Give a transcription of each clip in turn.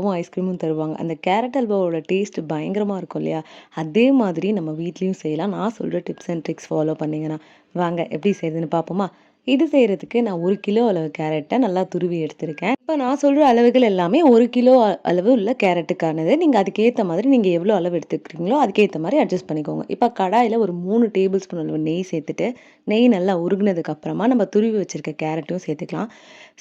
அல்வாவும் ஐஸ்கிரீமும் தருவாங்க. அந்த carrot அல்வாவோட taste பயங்கரமாக இருக்கும் இல்லையா? அதே மாதிரி நம்ம வீட்லேயும் செய்யலாம். நான் சொல்கிற டிப்ஸ் அண்ட் ட்ரிக்ஸ் ஃபாலோ பண்ணிங்கன்னா. வாங்க எப்படி செய்யுதுன்னு பார்ப்போமா? இது செய்கிறதுக்கு நான் ஒரு கிலோ அளவு கேரட்டை நல்லா துருவி எடுத்திருக்கேன். இப்போ நான் சொல்கிற அளவுகள் எல்லாமே ஒரு கிலோ அளவு உள்ள கேரட்டுக்கானது. நீங்கள் அதுக்கேற்ற மாதிரி நீங்கள் எவ்வளோ அளவு எடுத்துக்கிறீங்களோ அதுக்கேற்ற மாதிரி அட்ஜஸ்ட் பண்ணிக்கோங்க. இப்போ கடாயில் ஒரு மூணு டேபிள் ஸ்பூன் அளவு நெய் சேர்த்துட்டு நெய் நல்லா உருகினதுக்கப்புறமா நம்ம துருவி வச்சுருக்க கேரட்டும் சேர்த்துக்கலாம்.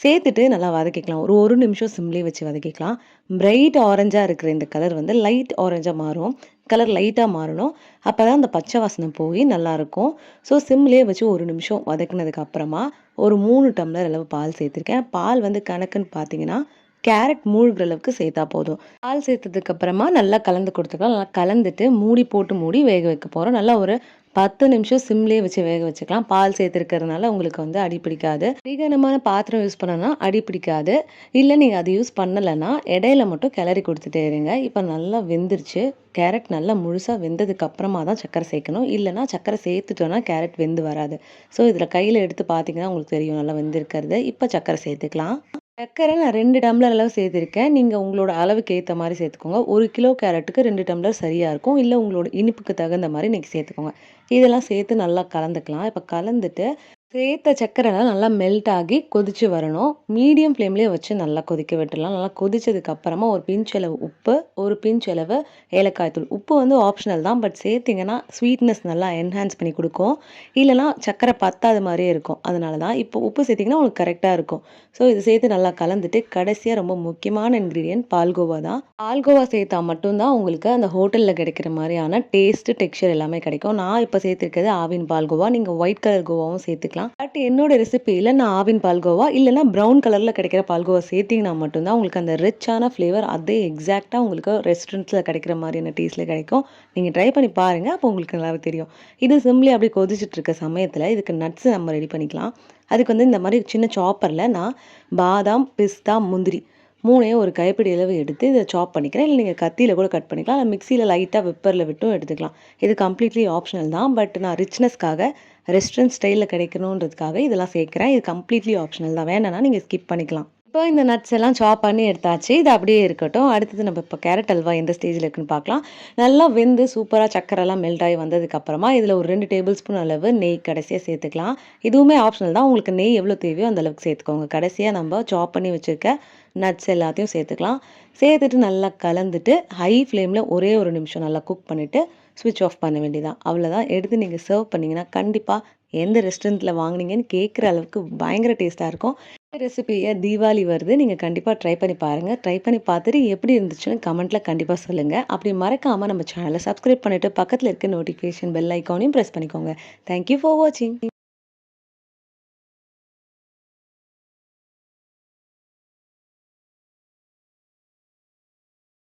சேர்த்துட்டு நல்லா வதக்கிக்கலாம். ஒரு ஒரு நிமிஷம் சிம்லேயே வச்சு வதக்கிக்கலாம். பிரைட் ஆரஞ்சாக இருக்கிற இந்த கலர் வந்து லைட் ஆரஞ்சாக மாறும். கலர் லைட்டாக மாறணும். அப்போ தான் அந்த பச்சை வாசனை போய் நல்லாயிருக்கும். ஸோ சிம்லேயே வச்சு ஒரு நிமிஷம் வதக்குனதுக்கு அப்புறமா ஒரு மூணு டம்ளர் அளவு பால் சேர்த்துருக்கேன். பால் வந்து கணக்குன்னு பார்த்தீங்கன்னா கேரட் மூழ்கிற அளவுக்கு சேர்த்தா போதும். பால் சேர்த்ததுக்கு அப்புறமா நல்லா கலந்து கொடுத்துக்கலாம். நல்லா கலந்துட்டு மூடி போட்டு மூடி வேக வைக்க போகிறோம் நல்லா ஒரு பத்து நிமிஷம் சிம்லேயே வச்சு வேக வச்சுக்கலாம். பால் சேர்த்துருக்கறதுனால உங்களுக்கு வந்து அடி பிடிக்காது. அதிகமான பாத்திரம் யூஸ் பண்ணனா அடி பிடிக்காது. இல்லை நீங்கள் அதை யூஸ் பண்ணலைன்னா இடையில மட்டும் கிளறி கொடுத்துட்டே இருங்க. இப்போ நல்லா வெந்துருச்சு. கேரட் நல்லா முழுசாக வெந்ததுக்கு அப்புறமா தான் சக்கரை சேர்க்கணும். இல்லைனா சக்கரை சேர்த்துட்டோன்னா கேரட் வெந்து வராது. ஸோ இதில் கையில் எடுத்து பார்த்தீங்கன்னா உங்களுக்கு தெரியும். நல்லா வெந்திருக்கிறது. இப்போ சக்கரை சேர்த்துக்கலாம். சக்கரை நான் ரெண்டு டம்ளர் அளவு சேர்த்துருக்கேன். நீங்கள் உங்களோட அளவுக்கு ஏற்ற மாதிரி சேர்த்துக்கோங்க. ஒரு கிலோ கேரட்டுக்கு ரெண்டு டம்ளர் சரியாக இருக்கும். இல்லை உங்களோட இனிப்புக்கு தகுந்த மாதிரி நீங்கள் சேர்த்துக்கோங்க. இதெல்லாம் சேர்த்து நல்லா கலந்துக்கலாம். இப்போ கலந்துட்டு சேர்த்த சக்கரைலாம் நல்லா மெல்ட் ஆகி கொதிச்சு வரணும். மீடியம் ஃப்ளேம்லேயே வச்சு நல்லா கொதிக்க விட்டுடலாம். நல்லா கொதிச்சதுக்கு அப்புறமா ஒரு பிஞ்ச் அளவு உப்பு ஒரு பிஞ்ச் அளவு ஏலக்காய் தூள். உப்பு வந்து ஆப்ஷனல் தான் பட் சேர்த்திங்கன்னா ஸ்வீட்னஸ் நல்லா என்ஹான்ஸ் பண்ணி கொடுக்கும். இல்லைனா சக்கரை பத்தாத மாதிரியே இருக்கும். அதனால தான் இப்போ உப்பு சேர்த்திங்கன்னா உங்களுக்கு கரெக்டாக இருக்கும். ஸோ இது சேர்த்து நல்லா கலந்துட்டு கடைசியாக ரொம்ப முக்கியமான இன்க்ரீடியன்ட் பால்கோவா தான். பால்கோவா சேர்த்தா மட்டும்தான் உங்களுக்கு அந்த ஹோட்டலில் கிடைக்கிற மாதிரியான டேஸ்ட்டு டெக்ஸ்சர் எல்லாமே கிடைக்கும். நான் இப்போ சேர்த்துருக்கிறது ஆவின் பால்கோவா. நீங்கள் ஒயிட் கலர் கோவாவும் சேர்த்துக்கலாம். பட் என்னோட ரெசிபியில் நான் ஆவின் பால்கோவா இல்லைன்னா ப்ரௌன் கலரில் கிடைக்கிற பால்கோவா சேர்த்திங்கன்னா மட்டும்தான் உங்களுக்கு அந்த ரிச்சான ஃப்ளேவர் அதே எக்ஸாக்டாக உங்களுக்கு ரெஸ்டாரண்ட்ஸில் கிடைக்கிற மாதிரியான டேஸ்ட்டில் கிடைக்கும். நீங்கள் ட்ரை பண்ணி பாருங்கள் அப்போ உங்களுக்கு நல்லாவே தெரியும். இது சிம்லி அப்படி கொதிச்சிட்டு இருக்க சமயத்தில் இதுக்கு நட்ஸ் நம்ம ரெடி பண்ணிக்கலாம். அதுக்கு வந்து இந்த மாதிரி சின்ன சாப்பரில் நான் பாதாம் பிஸ்தா முந்திரி மூணையும் ஒரு கைப்பிடி அளவு எடுத்து இதை சாப் பண்ணிக்கிறேன். இல்லை நீங்கள் கத்தியில் கூட கட் பண்ணிக்கலாம். இல்லை மிக்சியில் லைட்டாக வெப்பரில் விட்டும் எடுத்துக்கலாம். இது கம்ப்ளீட்லி ஆப்ஷனல் தான். பட் நான் ரிச்னஸ்க்காக ரெஸ்டாரண்ட் ஸ்டைலில் கிடைக்கணுன்றதுக்காக இதெல்லாம் சேர்க்குறேன். இது கம்ப்ளீட்லி ஆப்ஷனல் தான். வேணும்னா நீங்கள் ஸ்கிப் பண்ணிக்கலாம். இப்போ இந்த நட்ஸ் எல்லாம் சாப் பண்ணி எடுத்தாச்சு. இது அப்படியே இருக்கட்டும். அடுத்தது நம்ம இப்போ கேரட் அல்வா எந்த ஸ்டேஜில் இருக்குன்னு பார்க்கலாம். நல்லா வெந்து சூப்பராக சக்கரெல்லாம் மெல்ட் ஆகி வந்ததுக்கப்புறமா இதில் ஒரு ரெண்டு டேபிள் ஸ்பூன் அளவு நெய் கடைசியாக சேர்த்துக்கலாம். இதுவுமே ஆப்ஷனல் தான். உங்களுக்கு நெய் எவ்வளோ தேவையோ அந்த அளவுக்கு சேர்த்துக்கோங்க. கடைசியாக நம்ம சாப் பண்ணி வச்சுருக்க நட்ஸ் எல்லாத்தையும் சேர்த்துக்கலாம். சேர்த்துட்டு நல்லா கலந்துட்டு ஹை ஃப்ளேமில் ஒரே ஒரு நிமிஷம் நல்லா குக் பண்ணிவிட்டு ஸ்விட்ச் ஆஃப் பண்ண வேண்டியதான் அவ்வளோதான் எடுத்து நீங்கள் சர்வ் பண்ணிங்கன்னா கண்டிப்பாக எந்த ரெஸ்டாரண்ட்டில் வாங்குனீங்கன்னு கேட்குற அளவுக்கு பயங்கர டேஸ்ட்டாக இருக்கும். ரெசிபியை தீபாவளி வருது நீங்கள் கண்டிப்பாக ட்ரை பண்ணி பாருங்கள் ட்ரை பண்ணி பார்த்துட்டு எப்படி இருந்துச்சுன்னு கமெண்ட்டில் கண்டிப்பாக சொல்லுங்கள் அப்படி மறக்காமல் நம்ம சேனலை சப்ஸ்கிரைப் பண்ணிவிட்டு பக்கத்தில் இருக்க நோட்டிஃபிகேஷன் பெல் ஐக்கானையும் ப்ரெஸ் பண்ணிக்கோங்க. தேங்க்யூ ஃபார் வாட்சிங்